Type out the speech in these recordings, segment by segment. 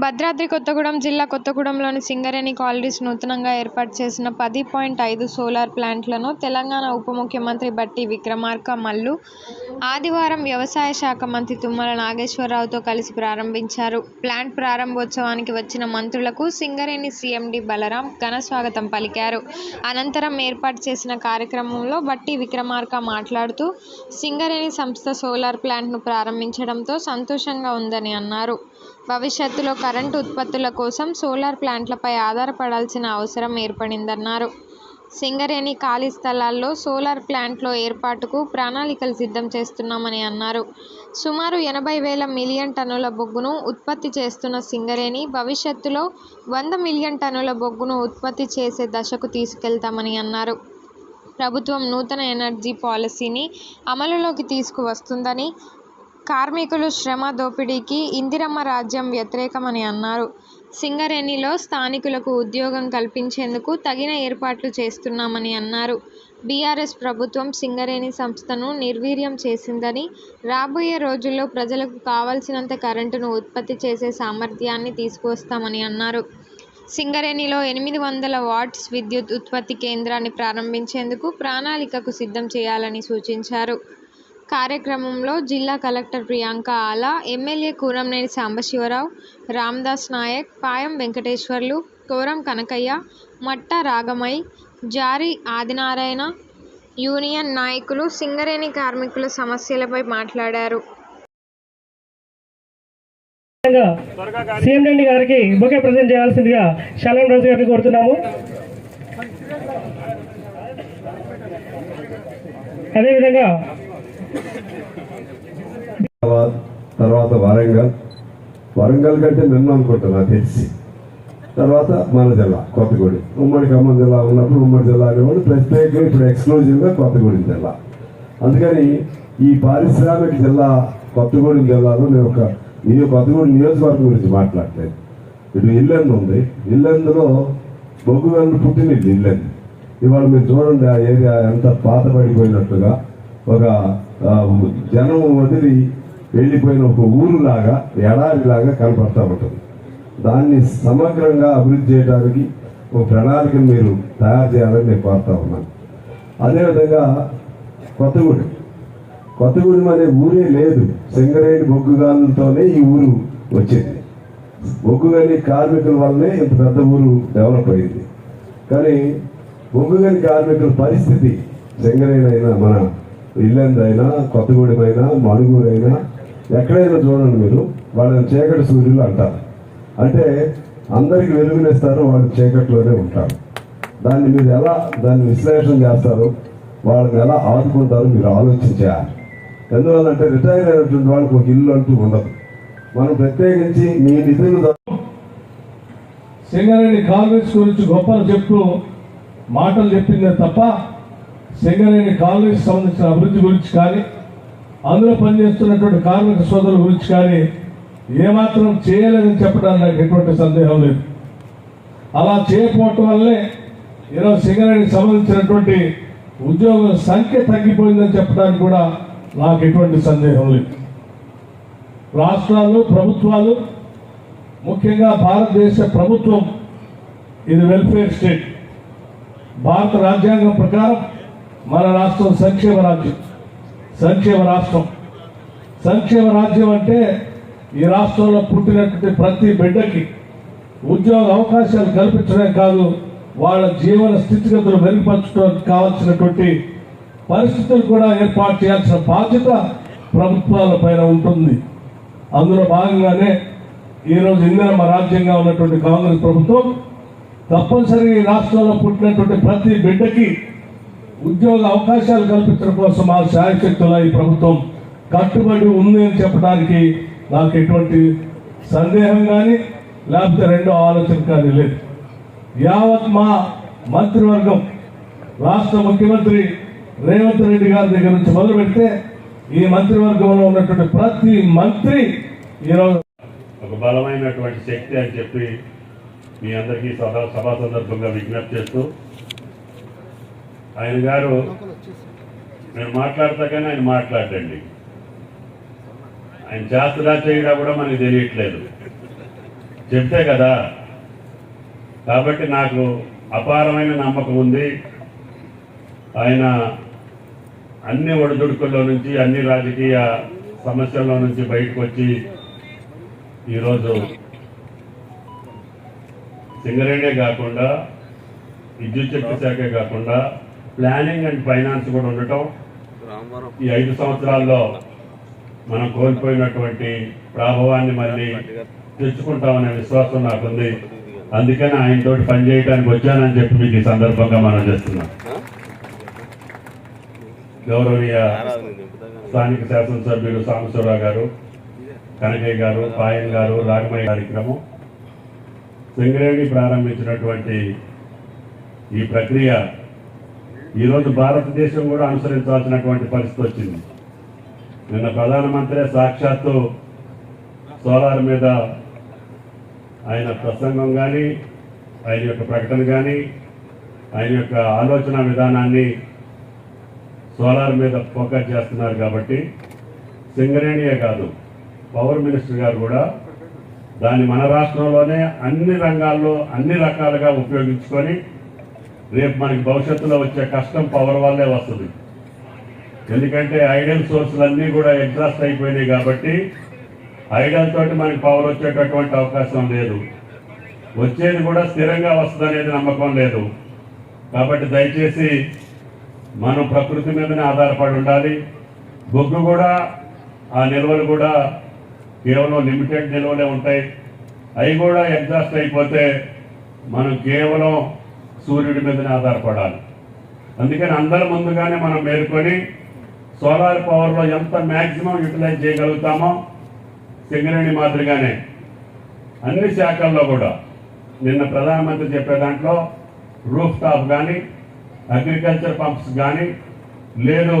భద్రాద్రి కొత్తగూడెం జిల్లా కొత్తగూడెంలోని సింగరేణి కాలనీస్ నూతనంగా ఏర్పాటు చేసిన పది పాయింట్ ఐదు సోలార్ ప్లాంట్లను తెలంగాణ ఉప ముఖ్యమంత్రి బట్టి విక్రమార్క మల్లు ఆదివారం వ్యవసాయ శాఖ మంత్రి తుమ్మల నాగేశ్వరరావుతో కలిసి ప్రారంభించారు. ప్లాంట్ ప్రారంభోత్సవానికి వచ్చిన మంత్రులకు సింగరేణి సీఎండీ బలరాం ఘన స్వాగతం పలికారు. అనంతరం ఏర్పాటు చేసిన కార్యక్రమంలో బట్టి విక్రమార్క మాట్లాడుతూ సింగరేణి సంస్థ సోలార్ ప్లాంట్ను ప్రారంభించడంతో సంతోషంగా ఉందని అన్నారు. భవిష్యత్తులో కరెంటు ఉత్పత్తుల కోసం సోలార్ ప్లాంట్లపై ఆధారపడాల్సిన అవసరం ఏర్పడిందన్నారు. సింగరేణి ఖాళీ స్థలాల్లో సోలార్ ప్లాంట్ల ఏర్పాటుకు ప్రణాళికలు సిద్ధం చేస్తున్నామని అన్నారు. సుమారు ఎనభై వేల మిలియన్ టన్నుల బొగ్గును ఉత్పత్తి చేస్తున్న సింగరేణి భవిష్యత్తులో వంద మిలియన్ టన్నుల బొగ్గును ఉత్పత్తి చేసే దశకు తీసుకెళ్తామని అన్నారు. ప్రభుత్వం నూతన ఎనర్జీ పాలసీని అమలులోకి తీసుకువస్తుందని కార్మికుల శ్రమ దోపిడీకి ఇందిరమ్మ రాజ్యం వ్యతిరేకమని అన్నారు. సింగరేణిలో స్థానికులకు ఉద్యోగం కల్పించేందుకు తగిన ఏర్పాట్లు చేస్తున్నామని అన్నారు. బీఆర్ఎస్ ప్రభుత్వం సింగరేణి సంస్థను నిర్వీర్యం చేసిందని, రాబోయే రోజుల్లో ప్రజలకు కావలసినంత కరెంటును ఉత్పత్తి చేసే సామర్థ్యాన్ని తీసుకువస్తామని అన్నారు. సింగరేణిలో ఎనిమిది వందల వాట్స్ విద్యుత్ ఉత్పత్తి కేంద్రాన్ని ప్రారంభించేందుకు ప్రణాళికకు సిద్ధం చేయాలని సూచించారు. కార్యక్రమంలో జిల్లా collector Priyanka Ala, MLA Kuramneni Sambasivarao, Ramdas Nayak, Payam Venkateswarlu, Koram Kanakaiah, Matta Ragamayya, Jari Adinarayana, union నాయకులు సింగరేణి కార్మికుల సమస్యలపై మాట్లాడారు. సీఎం రెడ్డి గారికి బొకే ప్రజెంట్ చేయాల్సిందిగా రాజు గారిని కోరుతున్నాము అదేవిధంగా తర్వాత వరంగల్. వరంగల్ కంటే నిన్న అనుకుంటున్నా తెలిసి. తర్వాత మన జిల్లా కొత్తగూడి. ఉమ్మడి ఖమ్మం జిల్లా ఉన్నప్పుడు ఉమ్మడి జిల్లా అనేవాడు ప్రత్యేకంగా ఇప్పుడు ఎక్స్క్లూజివ్గా కొత్తగూడెం జిల్లా. అందుకని ఈ పారిశ్రామిక జిల్లా కొత్తగూడెం జిల్లాలో నేను ఒక నేను కొత్తగూడెం నియోజకవర్గం గురించి మాట్లాడలేదు. ఇటు ఇల్లెందు ఉంది. ఇల్లెందులో బొగ్గు వెళ్ళి పుట్టిన ఇల్లు ఇల్లెందు. ఇవాళ మీరు చూడండి ఆ ఏరియా ఎంత పాతబడిపోయినట్టుగా. ఒక జనం వదిలి వెళ్ళిపోయిన ఒక ఊరులాగా ఎడారిలాగా కనపడతా ఉంటుంది. దాన్ని సమగ్రంగా అభివృద్ధి చేయడానికి ఒక ప్రణాళికను మీరు తయారు చేయాలని నేను కోరుతా ఉన్నాను. అదేవిధంగా కొత్తగూడెం. కొత్తగూడెం అనే ఊరే లేదు. సింగరేణి బొగ్గుగాలతోనే ఈ ఊరు వచ్చింది. బొగ్గుగని కార్మికుల వల్లనే ఇంత పెద్ద ఊరు డెవలప్ అయింది. కానీ బొగ్గుగని కార్మికుల పరిస్థితి సింగరేణి అయినా మన ఇల్లందైనా కొత్తగూడెం అయినా మణుగూరు అయినా ఎక్కడైనా చూడండి మీరు వాళ్ళని చీకటి సూర్యులు అంటారు. అంటే అందరికి వెలుగునేస్తారు వాళ్ళు చీకట్లోనే ఉంటారు. దాన్ని మీరు ఎలా దాన్ని విశ్లేషణ చేస్తారు వాళ్ళని ఎలా ఆదుకుంటారో మీరు ఆలోచించాలి ఎందువల్లంటే రిటైర్ అయినటువంటి వాళ్ళకి ఒక ఇల్లు అంటూ ఉండదు. మనం ప్రత్యేకించి మీ నిధులు సింగరేణి కాలనీస్ గురించి గొప్పలు చెప్తూ మాటలు చెప్పిందే తప్ప సింగరేణి కాలనీస్ సంబంధించిన అభివృద్ధి గురించి కానీ అందులో పనిచేస్తున్నటువంటి కార్మిక సోదరుల గురించి కానీ ఏమాత్రం చేయలేదని చెప్పడానికి నాకు ఎటువంటి సందేహం లేదు. అలా చేయకపోవటం వల్లే ఈరోజు సింగరేణికి సంబంధించినటువంటి ఉద్యోగుల సంఖ్య తగ్గిపోయిందని చెప్పడానికి కూడా నాకు ఎటువంటి సందేహం లేదు. రాష్ట్రాలు ప్రభుత్వాలు ముఖ్యంగా భారతదేశ ప్రభుత్వం ఇది వెల్ఫేర్ స్టేట్ భారత రాజ్యాంగం ప్రకారం మన రాష్ట్రం సంక్షేమ రాజ్యం. సంక్షేమ రాష్ట్రం. సంక్షేమ రాజ్యం అంటే ఈ రాష్ట్రంలో పుట్టినటువంటి ప్రతి బిడ్డకి ఉద్యోగ అవకాశాలు కల్పించడమే కాదు వాళ్ళ జీవన స్థితిగతులు మెరుగుపరచడానికి కావాల్సినటువంటి పరిస్థితులు కూడా ఏర్పాటు చేయాల్సిన బాధ్యత ప్రభుత్వాల పైన ఉంటుంది. అందులో భాగంగానే ఈరోజు ఇందిరమ్మ రాజ్యంగా ఉన్నటువంటి కాంగ్రెస్ ప్రభుత్వం తప్పనిసరిగా ఈ రాష్ట్రంలో పుట్టినటువంటి ప్రతి బిడ్డకి ఉద్యోగ అవకాశాలు కల్పించడం కోసం ఆ శాయశక్తుల ఈ ప్రభుత్వం కట్టుబడి ఉంది అని చెప్పడానికి నాకు ఎటువంటి సందేహం కానీ లేకపోతే రెండో ఆలోచన కానీ లేదు. యావత్ మా మంత్రివర్గం రాష్ట్ర ముఖ్యమంత్రి రేవంత్ రెడ్డి గారి దగ్గర నుంచి మొదలు పెడితే ఈ మంత్రివర్గంలో ఉన్నటువంటి ప్రతి మంత్రి ఈరోజు ఒక బలమైనటువంటి శక్తి అని చెప్పి మీ అందరికీ సభా సభా సందర్భంగా విజ్ఞప్తి చేస్తూ ఆయన గారు నేను మాట్లాడతా కానీ ఆయన మాట్లాడండి ఆయన చేస్తున్నా చేయడా కూడా మనకి తెలియట్లేదు. చెప్తే కదా. కాబట్టి నాకు అపారమైన నమ్మకం ఉంది. ఆయన అన్ని ఒడిదుడుకుల్లో నుంచి అన్ని రాజకీయ సమస్యల్లో నుంచి బయటకు వచ్చి ఈరోజు సింగరేణే కాకుండా విద్యుత్ శక్తి శాఖే కాకుండా ప్లానింగ్ అండ్ ఫైనాన్స్ కూడా ఉండటం. ఈ ఐదు సంవత్సరాల్లో మనం కోల్పోయినటువంటి ప్రాభవాన్ని మళ్ళీ తెచ్చుకుంటామనే విశ్వాసం నాకుంది. అందుకని ఆయనతోటి పనిచేయడానికి వచ్చానని చెప్పి మీకు ఈ సందర్భంగా మనం చేస్తున్నాం. గౌరవనీయ స్థానిక శాసనసభ్యులు సాంబశివరావు గారు కనకయ్య గారు పాయన్ గారు రాగమయ్య కార్యక్రమం సింగరేణి ప్రారంభించినటువంటి ఈ ప్రక్రియ ఈరోజు భారతదేశం కూడా అనుసరించాల్సినటువంటి పరిస్థితి వచ్చింది. నిన్న ప్రధానమంత్రి సాక్షాత్తు సోలార్ మీద ఆయన ప్రసంగం కానీ ఆయన యొక్క ప్రకటన కానీ ఆయన యొక్క ఆలోచన విధానాన్ని సోలార్ మీద ఫోకస్ చేస్తున్నారు కాబట్టి సింగరేణియే కాదు పవర్ మినిస్టర్ గారు కూడా దాన్ని మన రాష్ట్రంలోనే అన్ని రంగాల్లో అన్ని రకాలుగా ఉపయోగించుకొని రేపు మనకి భవిష్యత్తులో వచ్చే కష్టం పవర్ వల్లే వస్తుంది. ఎందుకంటే ఐడల్ సోర్సులు అన్నీ కూడా ఎగ్జాస్ట్ అయిపోయినాయి కాబట్టి ఐడల్ తోటి మనకి పవర్ వచ్చేటటువంటి అవకాశం లేదు. వచ్చేది కూడా స్థిరంగా వస్తుంది అనేది నమ్మకం లేదు. కాబట్టి దయచేసి మనం ప్రకృతి మీదనే ఆధారపడి ఉండాలి. బొగ్గు కూడా ఆ నిల్వలు కూడా కేవలం లిమిటెడ్ నిల్వలే ఉంటాయి. అవి కూడా ఎగ్జాస్ట్ అయిపోతే మనం కేవలం సూర్యుడి మీదనే ఆధారపడాలి. అందుకని అందరి ముందుగానే మనం మేల్కొని సోలార్ పవర్లో ఎంత మ్యాక్సిమం యూటిలైజ్ చేయగలుగుతామో సింగరేణి మాదిరిగానే అన్ని శాఖల్లో కూడా. నిన్న ప్రధానమంత్రి చెప్పే దాంట్లో రూఫ్ టాప్ కానీ అగ్రికల్చర్ పంప్స్ కానీ లేదు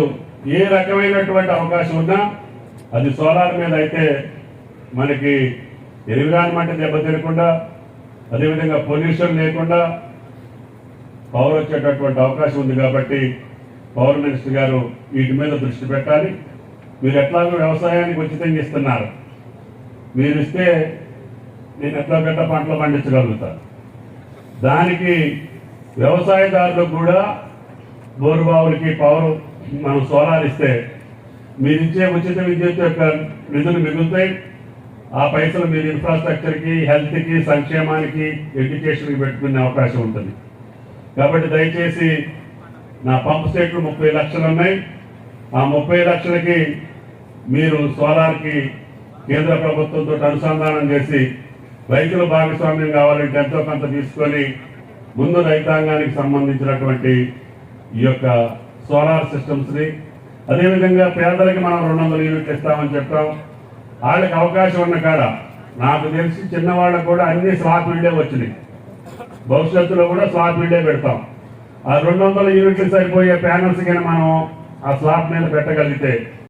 ఏ రకమైనటువంటి అవకాశం ఉన్నా అది సోలార్ మీద అయితే మనకి ఎన్విరాన్మెంట్ దెబ్బతినకుండా అదేవిధంగా పొల్యూషన్ లేకుండా పవర్ వచ్చేటటువంటి అవకాశం ఉంది కాబట్టి పవర్ మినిస్టర్ గారు వీటి మీద దృష్టి పెట్టాలి. మీరు ఎట్లాగో వ్యవసాయానికి ఉచితంగా ఇస్తున్నారు మీరు ఇస్తే నేను ఎట్లా గట్ట పంటలు పండించగలుగుతాను దానికి వ్యవసాయదారులకు కూడా బోరుబావులకి పవర్ మనం సోలార్ ఇస్తే మీరు ఇచ్చే ఉచిత విద్యుత్ యొక్క నిధులు మిగులుతాయి. ఆ పైసలు మీరు ఇన్ఫ్రాస్ట్రక్చర్కి హెల్త్కి సంక్షేమానికి ఎడ్యుకేషన్కి పెట్టుకునే అవకాశం ఉంటుంది. కాబట్టి దయచేసి నా పంప్ సెట్లు ముప్పై లక్షలు ఉన్నాయి. ఆ ముప్పై లక్షలకి మీరు సోలార్కి కేంద్ర ప్రభుత్వంతో అనుసంధానం చేసి రైతుల భాగస్వామ్యం కావాలంటే ఎంతో కొంత తీసుకొని ముందు రైతాంగానికి సంబంధించినటువంటి ఈ యొక్క సోలార్ సిస్టమ్స్ని అదేవిధంగా పేదలకి మనం రెండు వందల యూనిట్లు ఇస్తామని చెప్పాం. వాళ్ళకి అవకాశం ఉన్న కాడ నాకు తెలిసి చిన్నవాళ్ళకు కూడా అన్ని స్లాబ్ బిల్డే వచ్చినాయి. భవిష్యత్తులో కూడా స్లాబ్ బిల్డే పెడతాం. ఆ రెండు వందల యూనిట్లు సరిపోయే ప్యానల్స్ కింద మనం ఆ స్లాబ్ మీద పెట్టగలిగితే